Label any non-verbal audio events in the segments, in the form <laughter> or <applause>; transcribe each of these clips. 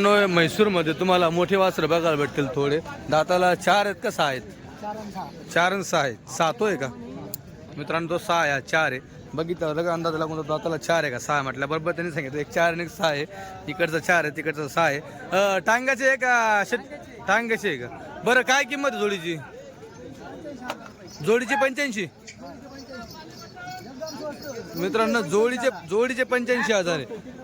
म्हैसूरमध्ये तुम्हाला मोठे वासर बघायला भेटतील थोडे. दाताला चार आहेत का सहा आहेत? चार आणि सहा आहेत. सातो आहे का? मित्रांनो तो सहा आहे चार आहे. बघितलं लग अंदाज लागून दाताला चार आहे का? सहा म्हटल्या बरोबर त्यांनी सांगितलं एक चार आणि एक सहा आहे. इकडचं चार आहे तिकडचं सहा आहे. टांग्याचे आहे का? शेट टांगाचे आहे का? बरं काय किंमत आहे जोडीची? जोडीची पंच्याऐंशी. मित्रांनो जोडीचे जोडीचे पंच्याऐंशी हजार आहे.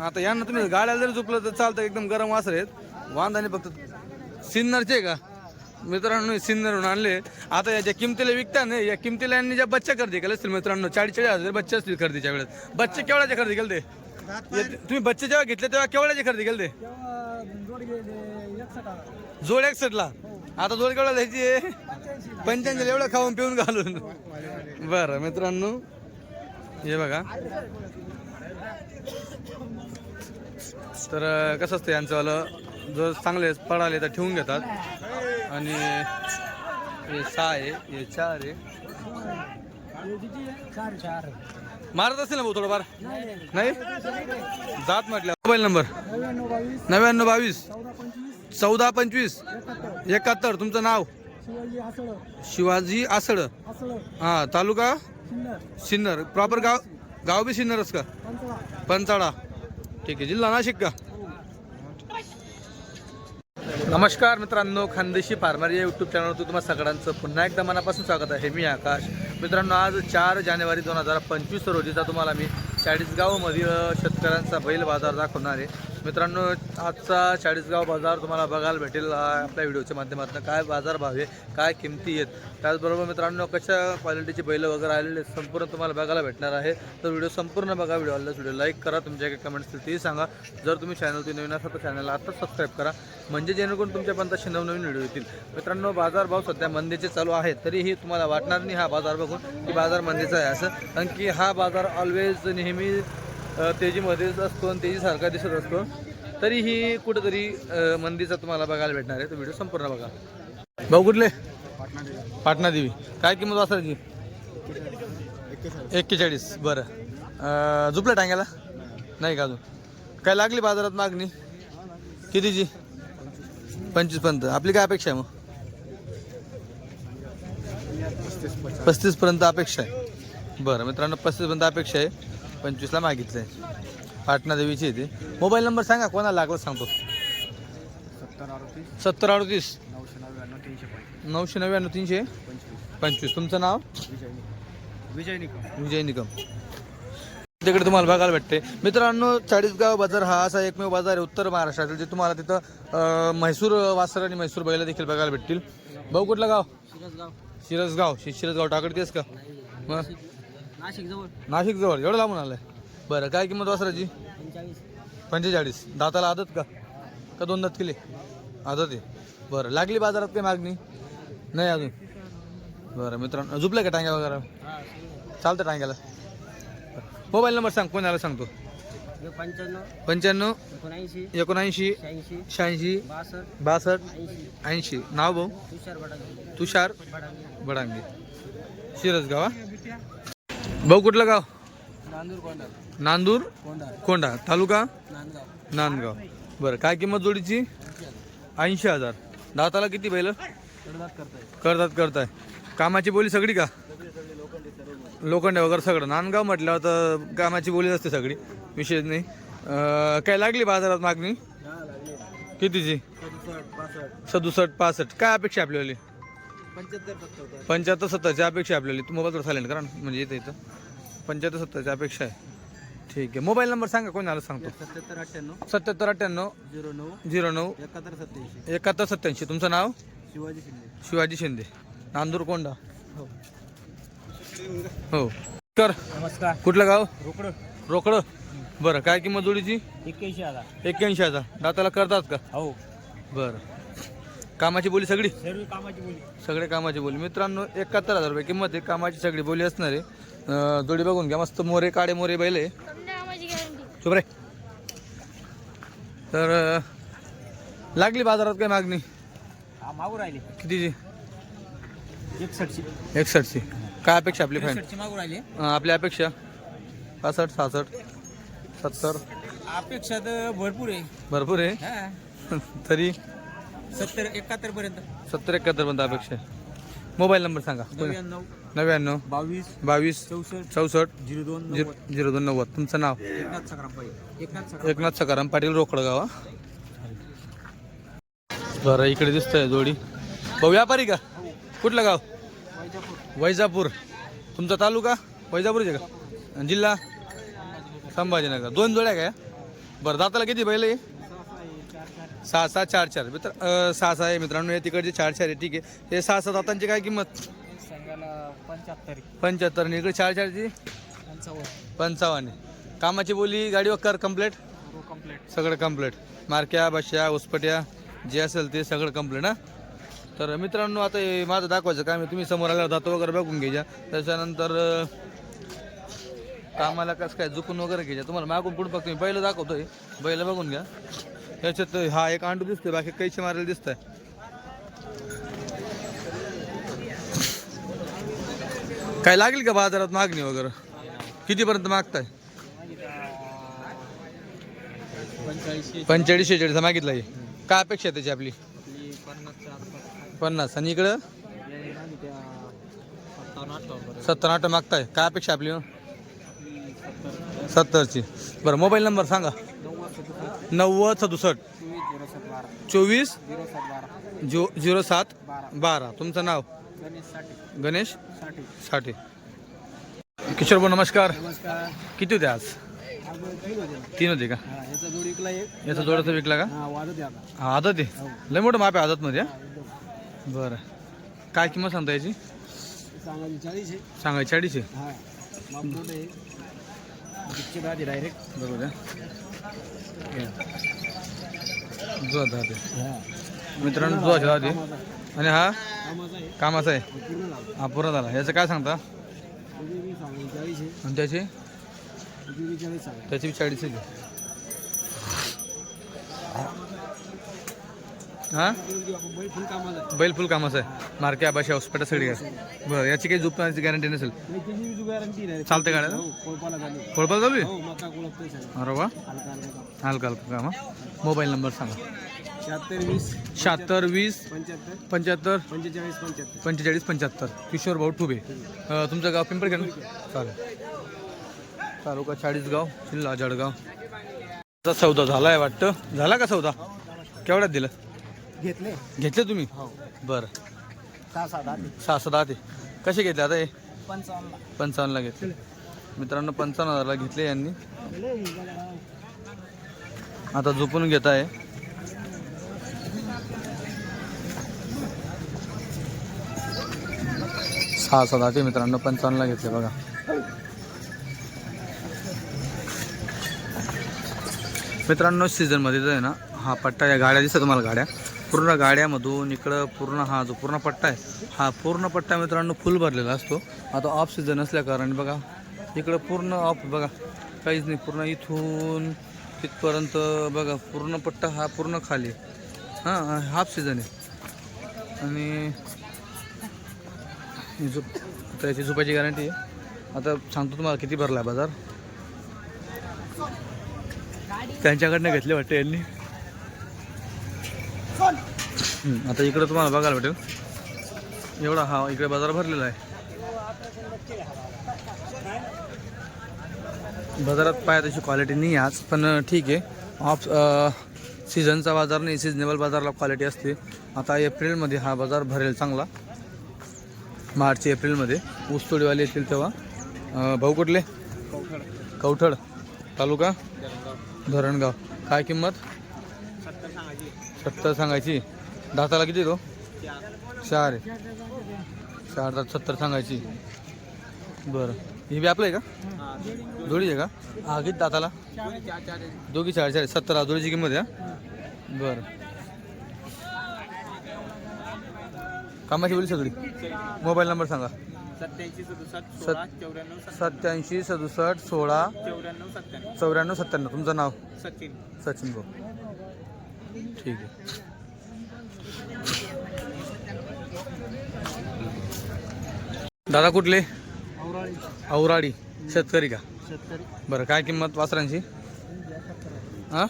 आता यांना तुम्ही गाड्याला जरी झोपलं तर चालतं एकदम गरम वासर आहेत. वांदाने फक्त सिन्नरचे का? मित्रांनो सिन्नरहून आणले. आता याच्या किमतीला विकता नाही या किमतीला यांनी ज्या बच्चा खरेदी केले असतील मित्रांनो चाळीस चाळीस हजार बच्चे असतील खरेदीच्या वेळेस. बच्चे केवढ्याचे खरेदी केले ते? तुम्ही बच्चे जेव्हा घेतले तेव्हा केवढ्याचे खरेदी केले ते? जोड एकसठला आता जोड केवढा द्यायची पंच्याऐंशी एवढं खाऊन पिऊन घालून. बरं मित्रांनो. हे बघा. तर कसं असतं यांचंवालं जर चांगले पडाले तर ठेवून घेतात. आणि हे सहा आहे हे चार आहे. मारत असेल ना भाऊ थोडंफार? नाही? जात म्हटलं. Mobile number? नव्याण्णव बावीस. चौदा पंचवीस. एकाहत्तर. तुमचं नाव? शिवाजी आसळ. हा तालुका? सिन्नर. प्रॉपर गाव? गाव बी सिन्नरच का? पंचाळा ठीक आहे. जिल्हा नाशिक का? नमस्कार मित्रांनो खानदेशी फार्मर या यूट्यूब चॅनलवरती तुम्हाला सगळ्यांचं पुन्हा एकदा मनापासून स्वागत आहे. मी आकाश. मित्रांनो आज चार जानेवारी दोन हजार पंचवीस रोजीचा तुम्हाला मी चाळीसगावमधील शेतकऱ्यांचा बैल बाजार दाखवणार आहे. मित्रांनो आजचा चाळीसगाव बाजार तुम्हाला बघायला भेटेल आपल्या व्हिडिओच्या माध्यमातून. काय बाजार भाव आहे काय किमती आहेत? त्याचबरोबर मित्रांनो कशा क्वालिटीचे बैलं वगैरे आलेले आहेत, संपूर्ण तुम्हाला बघायला भेटणार आहे. तर व्हिडिओ संपूर्ण बघा व्हिडिओ आला व्हिडिओ लाईक करा तुमच्या काही कमेंट्स तेही सांगा. जर तुम्ही चॅनलवरती नवीन असाल तर चॅनलला आत्ताच सबस्क्राईब करा. म्हणजे जेणेकरून तुमच्यापर्यंत असे नवनवीन व्हिडिओ येतील. मित्रांनो बाजारभाव सध्या मंदीचे चालू आहेत तरीही तुम्हाला वाटणार नाही हा बाजार बघून की बाजार मंदीचा आहे असं. कारण की हा बाजार ऑलवेज नेहमी तेजीमध्येच असतो आणि तेजीसारखा दिसत असतो. तरीही कुठंतरी मंदिरचा मंदीचा तुम्हाला बघायला भेटणार आहे. तो व्हिडिओ संपूर्ण बघा. भाऊ कुठले? पाटणा देवी काय किंमत वाचायची एक्केचाळीस. बरं. झुपलं टांग्याला? नाही का अजून? काय लागली बाजारात मागणी? कितीची? पंचवीसपर्यंत. आपली काय अपेक्षा आहे मग? पस्तीसपर्यंत अपेक्षा आहे. बरं मित्रांनो पस्तीसपर्यंत अपेक्षा आहे. पंचवीसला मागितलं आहे पाटणा देवीची आहे ती. मोबाईल नंबर सांगा कोणाला लागला सांगतो. सत्तर अडतीस. सत्तर अडतीस. नऊशे नव्याण्णव तीनशे पंचवीस नऊशे नव्याण्णव तीनशे? पंचवीस. तुमचं नाव? विजय विजय निकम. विजय निकम. तिकडे तुम्हाला बघायला भेटते. मित्रांनो चाळीसगाव बाजार हा असा एकमेव बाजार आहे उत्तर महाराष्ट्रातील जे तुम्हाला तिथं म्हैसूर वासर आणि म्हैसूर बैला देखील बघायला भेटतील. भाऊ कुठलं गाव? शिरसगाव. शिरसगाव. शि- शिरसगाव टाकडतेस का? मग? नाशिक जवळ नाशिक जवळ एवढं लांबून आलंय. बरं काय किंमत वासराची पंचेचाळीस. पंचेचाळीस. दाताला आदत का? का दोन दात केले? आदत आहे. बरं लागली बाजारात काही मागणी? नाही अजून. बरं मित्रांनो झुपलं का टांग्या वगैरे? चालतं टांग्याला. मोबाईल नंबर सांग कोणाला सांगतो? पंच्याण्णव पंच्याण्णव एकोणऐंशी एकोणऐंशी शहाऐंशी बासष्ट ऐंशी. नाव भाऊ? तुषार तुषार बडांगे. शिरसगाव हा? भाऊ कुठलं गाव? नांदूर कोंडार नांदूर कोंडा तालुका? नांदगाव. नांदगाव. बरं काय किंमत जोडीची? ऐंशी हजार. दाताला किती बैल? करतात करताय. कामाची बोली सगळी का? लोखंड वगैरे सगळं. नांदगाव म्हटल्यावर तर कामाची बोली असते सगळी. विशेष नाही. अं, काय लागली बाजारात मागणी? कितीची? सदुसष्ट पासष्ट. काय अपेक्षा आपल्याला पंच्याहत्तर फक्त होतं. पंच्याहत्तर सत्तरची अपेक्षा आहे आपल्याला. तू मोबाईलवर चालेल कारण म्हणजे इथं इथं. पंच्याहत्तर सत्तरची अपेक्षा आहे. ठीक आहे. मोबाईल नंबर सांगा कोणी आला सांगतो. सत्याहत्तर अठ्ठ्याण्णव सत्याहत्तर अठ्ठ्याण्णव झिरो नऊ झिरो नऊ एकाहत्तर सत्याऐंशी. एकाहत्तर सत्याऐंशी. तुमचं नाव? शिवाजी शिंदे. शिवाजी शिंदे. नांदूर कोंडा. हो. हो. कर नमस्कार. कुठलं गाव? रोकडं. रोकडं. बरं काय किंमत जोडीची? एक्क्याऐंशी हजार. एक्क्याऐंशी हजार. दाताला करतात का? हो. बरं. कामाची बोली सगळी? सर्व कामाची बोली. सगळे कामाची बोली. मित्रांनो एकाहत्तर हजार रुपये किंमत आहे. कामाची सगळी बोली असणार आहे. अं, जोडी बघून घ्या. मस्त मोरे काळे मोरे बैल आहे. चुप रे तर अं, लागली बाजारात काय मागणी? हा मागू राहिले. कितीची? एकसष्टची. एकसष्टची. काय अपेक्षा आपली फाईन एकसष्टची मागू राहिले. आपली अपेक्षा? पासष्ट सहासष्ट सत्तर. अपेक्षा तर भरपूर आहे. भरपूर आहे? <laughs> तरी? सत्तर एकाहत्तर पर्यंत. सत्तर एकाहत्तर पर्यंत अपेक्षा आहे. मोबाईल नंबर सांगा. नव्याण्णव नव्याण्णव बावीस बावीस चौसष्ट चौसष्ट झिरो दोन झिरो झिरो दोन नव्वद. तुमचं नाव? एकनाथ सकाराम पाहिजे एकनाथ सकाराम एकनाथ सकाराम पाटील रोकड गावा बरं इकडे दिसतंय जोडी. भाऊ व्यापारी का? कुठलं गाव? वैजापूर. तुमचा तालुका? वैजापूरचे का? आणि जिल्हा? संभाजीनगर. दोन जोड्या काय बरं दाताला किती बैल आहे? सहा सहा चार चार. मित्र अं, सहा सहा आहे मित्रांनो. हे तिकडचे चार चार आहे. ठीक आहे. हे सहा सहा दातांची काय किंमत? पंच्याहत्तर. पंच्याहत्तर. आणि इकडे चार चारची पंचावन्न. पंचावन्न. आहे. कामाची बोली गाडी वक्कर कम्प्लेट रो कंप्लीट सगळं कंप्लीट मारक्या बश्या उसपट्या जे असेल ते सगळं कंप्लीट ना? तर मित्रांनो आता हे माझं दाखवायचं काम आहे. तुम्ही समोर आल्यावर दातो वगैरे बघून घ्यायच्या त्याच्यानंतर अं, कामाला कसं काय झुकून वगैरे घ्यायच्या तुम्हाला मागून पुढे बघतो. मी पहिलं दाखवतोय. बैल बघून घ्या. त्याच्यात हा एक अंडू दिसतोय बाकी कैसे मारायला दिसतंय? काय लागेल का बाजारात मागणी वगैरे? कितीपर्यंत मागताय? पंचेचाळीस शेचाळीस मागितला आहे. काय अपेक्षा आहे त्याची आपली? पन्नास. आणि इकडं? सत्तर आठ मागताय. काय अपेक्षा आपली? सत्तरची. बरं मोबाईल नंबर सांगा. नव्वद सदुसष्ट. चोवीस झिरो सात बारा चोवीस झिरो सात बारा. तुमचं नाव? गणेशसाठी. गणेशसाठी. साठे किशोर भाऊ नमस्कार. किती होते आज? तीन होते का? हा याचा जोडाचा विकला का? हा हा आदत आहे. लय मोठं माप आहे आदतमध्ये हा? बरं. काय किंमत सांगता याची? सांगायची चाळीस आहे. सांगायची अडीचशे हा. डायरेक्ट बरोबर आहे. जो मित्रांनो दुधाचे दादे आणि हा? कामाचा आहे. पूर्ण झालं हा पुरा झाला. याचं काय सांगता? आणि त्याची? त्याची चाळीस आहे. हां? बैल फुल आहे कामाचं आहे. मार्के आबाशी हॉस्पिटल सगळी आहे. बरं याची काही झोपण्याची गॅरंटी नसेल? गॅरंटी नाही चालते गाड्या कोळपाला चालू आहे? अरे वा. हलका हलका काम मोबाईल नंबर सांगा. शहात्तर वीस शहात्तर वीस पंच्याहत्तर पंचेचाळीस पंच्याहत्तर. पंचेचाळीस पंच्याहत्तर किशोर भाऊ ठुबे. तुमचं गाव पिंपळखेड ना? चालेल. तालुका चाळीसगाव जिल्हा जळगाव आता सौदा झाला आहे वाटतं? झाला का सौदा? केवढ्यात दिलं? घेतले. घेतले तुम्ही? हो. बरं. सहा सात सहा दहा ते कसे घेतले आता हे? पंचावन्न पंचावन्नला घेतले. मित्रांनो पंचावन्न हजारला घेतले यांनी. आता झोपून घेत आहे सहा सात आठ आहे मित्रांनो पंचावन्नला घेतले बघा. मित्रांनो सीझनमध्ये आहे ना हा पट्टा या गाड्या दिसतात तुम्हाला गाड्या. पूर्ण गाड्यामधून इकडं पूर्ण हा जो पूर्ण पट्टा आहे हा पूर्ण पट्टा मित्रांनो फुल भरलेला असतो. आता ऑफ सीझन असल्याकारणे बघा इकडं पूर्ण ऑफ बघा काहीच नाही पूर्ण इथून तिथपर्यंत बघा पूर्ण पट्टा हा पूर्ण खाली हां हाफ सीझन आहे. आणि झुप झोप आता याची गॅरंटी आहे. आता सांगतो तुम्हाला किती भरला आहे बाजार. त्यांच्याकडनं घेतले वाटतं यांनी. आता इकडं तुम्हाला बघायला भेटेल. एवढा हा इकडे बाजार भरलेला आहे. बाजारात पाहिजे तशी क्वालिटी नाही आज पण ठीक आहे. ऑफ सीझनचा बाजार नाही सिजनेबल बाजारला क्वालिटी असते. आता एप्रिलमध्ये हा बाजार भरेल चांगला. मार्च एप्रिलमध्ये. ऊसतोडीवाले येतील तेव्हा. भाऊ कुठले? कवठड. तालुका? धरणगाव. काय किंमत? सत्तर सांगायची सत्तर सांगायची. दाताला किती तो? चार चार आहे. चार दात सत्तर सांगायची. बरं. हे बी आपलं आहे का? जोडी आहे का? हा किती दाताला? दोघी चार चार. सत्तर जोडीची किंमत आहे? बरं. कामाची बोली सगळी? मोबाईल नंबर सांगा. सत्याऐंशी सदुसष्ट सोळा चौऱ्याण्णव सत्तर सत्याऐंशी सदुसष्ट सोळा चौऱ्याण्णव सत्त्याण्णव. चौऱ्याण्णव सत्त्याण्णव. तुमचं नाव? सचिन. सचिन भाऊ. ठीक आहे. दादा कुठले? औराळी. औराडी शेतकरी का? शेतकरी. बरं काय किंमत वासरांची? हां?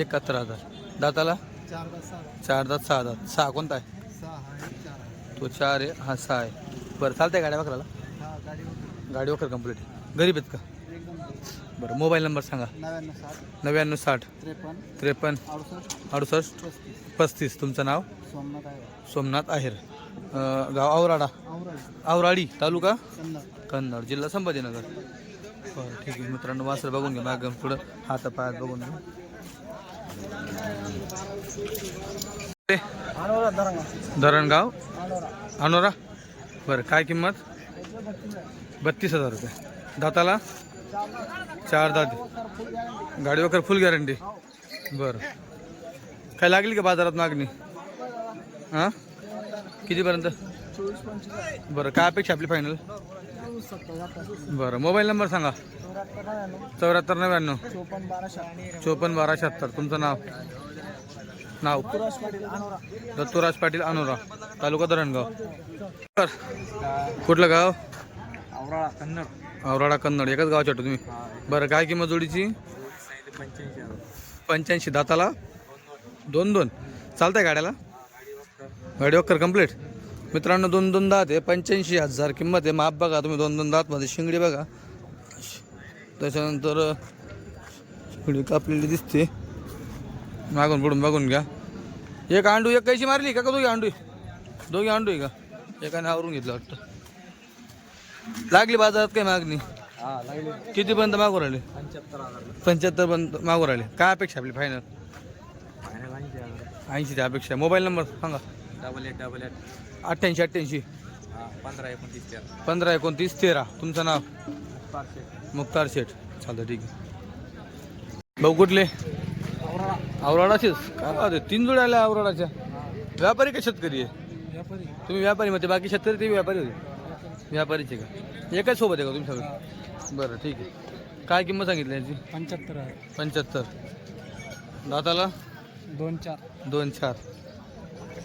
एकाहत्तर हजार. दाताला? चार दात सहा. दात सहा कोणता आहे? तो चार आहे हा सहा आहे. बरं चालतंय गाड्या बकराला हा गाडी वखर. कंप्लीट गरीब आहेत का? बरं मोबाईल नंबर सांगा. नव्याण्णव साठ. नव्याण्णव साठ. त्रेपन्न. त्रेपन्न. अडुसष्ट. अडुसष्ट. पस्तीस. पस्तीस तुमचं नाव? सोमनाथ आहे सोमनाथ आहेर. अं, गाव औराडा औराज आवराडी तालुका? कन्नड. कन्नड जिल्हा संभाजीनगर. बरं ठीक आहे. मित्रांनो वासर बघून घ्या मागं पुढं हात पायात बघून घ्या. ते अनोरा दरंगा धरणगाव? अनोरा अनोरा बरं काय किंमत? बत्तीस हजार रुपये. दाताला? चार दात. गाडी वगैरे फुल गॅरंटी बरं. काय लागली का बाजारात मागणी? हां? कितीपर्यंत? बरं काय अपेक्षा आपली फायनल बरं मोबाईल नंबर सांगा. चौऱ्याहत्तर नव्याण्णव. चोपन्न बारा शहात्तर. तुमचं नाव? नाव? दत्तुराज पाटील अनोरा. दत्तूराज पाटील तालुका धरणगाव. कुठलं गाव? औराळा कन्नड. औराडा कन्नड एकाच गावाच्या वाटतं तुम्ही? बरं काय किंमत जोडीची? पंच्याऐंशी दाताला? दोन दोन. चालतंय गाड्याला? गाडी वक्कर कंप्लीट. मित्रांनो दोन दोन दात आहे. पंच्याऐंशी हजार किंमत आहे. माप बघा तुम्ही दोन दोन दातमध्ये शिंगडी बघा. त्याच्यानंतर शिंगडी कापलेली दिसते. मागून पुढून बघून घ्या. एक अंडू एक कैशी मारली का का? दोघी अंडू? दोघी अंडू आहे का? एकाने आवरून घेतलं वाटतं. लागली बाजारात काय मागणी? लागले. कितीपर्यंत मागू राहिले? पंच्याहत्तर पर्यंत मागू राहिले. काय अपेक्षा आपली फायनल ऐंशी ऐंशी अपेक्षा. मोबाईल नंबर सांगा. डबल एट डबल एट अठ्ठ्याऐंशी अठ्ठ्याऐंशी. पंधरा एकोणतीस तेरा. पंधरा एकोणतीस तेरा. तुमचं नाव? मुक्तार शेठ. चालतं ठीक आहे. भाऊ कुठले? औराळा आवराडाचेच? काय तीन जोड्या आल्या आवराडाच्या. व्यापारी का शेतकरी आहे? व्यापारी. तुम्ही व्यापारी मध्ये बाकी शेतकरी ते व्यापारी होते. व्यापारीचे का एकाच सोबत आहे का तुम्ही सगळं? बरं ठीक आहे. काय किंमत सांगितली याची? पंच्याहत्तर आहे. पंच्याहत्तर. दाताला? दोन चार. दोन चार.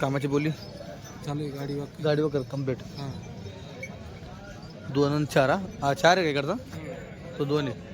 कामाची बोली? चालू आहे गाडी वाग गाडी वगैरे कंप्लीट हां. दोन आणि चार हा? हा चार आहे काय करता तो दोन आहे.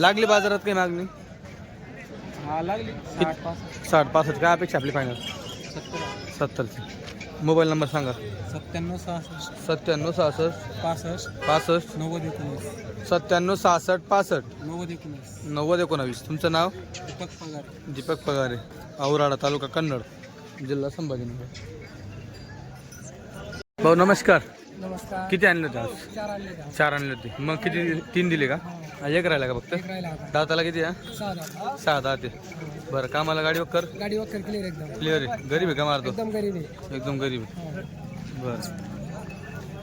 लागली बाजारात काही मागणी? हा लागली. साठ पासष्ट. साठ पासष्ट. काय अपेक्षा आपली फायनल सत्तर सत्तरची. मोबाईल नंबर सांगा. सत्त्याण्णव सहासष्ट. सत्त्याण्णव सहासष्ट. पासष्ट. पासष्ट. नव्वद एकोणीस. सत्त्याण्णव सहासष्ट पासष्ट. नव्वद एकोणीस. नव्वद एकोणावीस. तुमचं नाव? दीपक पगार. दीपक पगारे. औराडा तालुका कन्नड. जिल्हा संभाजीनगर. भाऊ नमस्कार. नमस्कार. किती आणले होते आज? चार आणले का चार आणले होते. मग किती तीन दिले का? एक राहिला का फक्त? एक राहिला आता. दाताला किती हा सहा दहा सहा दहा ते बरं कामाला गाडी कर गाडी वगैरे क्लिअर एकदम. क्लिअर आहे. गरीब आहे का मारतो? एकदम गरीब आहे. एकदम गरीब आहे. बरं.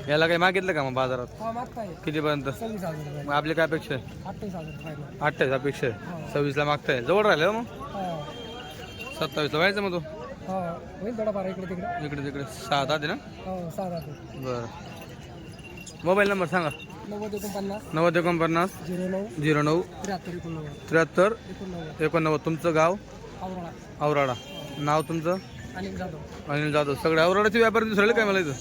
याला काही मागितलं का मग बाजारात? हा मागताय. कितीपर्यंत? सव्वीस हजार रुपये. मग आपली काय अपेक्षा आहे? अठ्ठावीस हजार फायनल. अठ्ठावीस अपेक्षा आहे. सव्वीसला मागताय. जवळ राहिलं हो मग? हो. सत्तावीसला व्हायचं मग तो? हो. होईल थोडाफार इकडे तिकडे. इकडे तिकडे. सहा दहा ते ना? हो सहा बरं. मोबाईल नंबर सांगा. नव्वद एकोणपन्नास. नव्वद एकोणपन्नास. झिरो नऊ. झिरो नऊ. त्र्याहत्तर एकोणनव्वद. त्र्याहत्तर. एकोणनव्वद. एकोणनव्वद. तुमचं गाव? आवराळा औराडा नाव तुमचं? अनिल जाधव. अनिल जाधव. सगळे औराडाचे व्यापारी दिसू राहिले काय मला इथं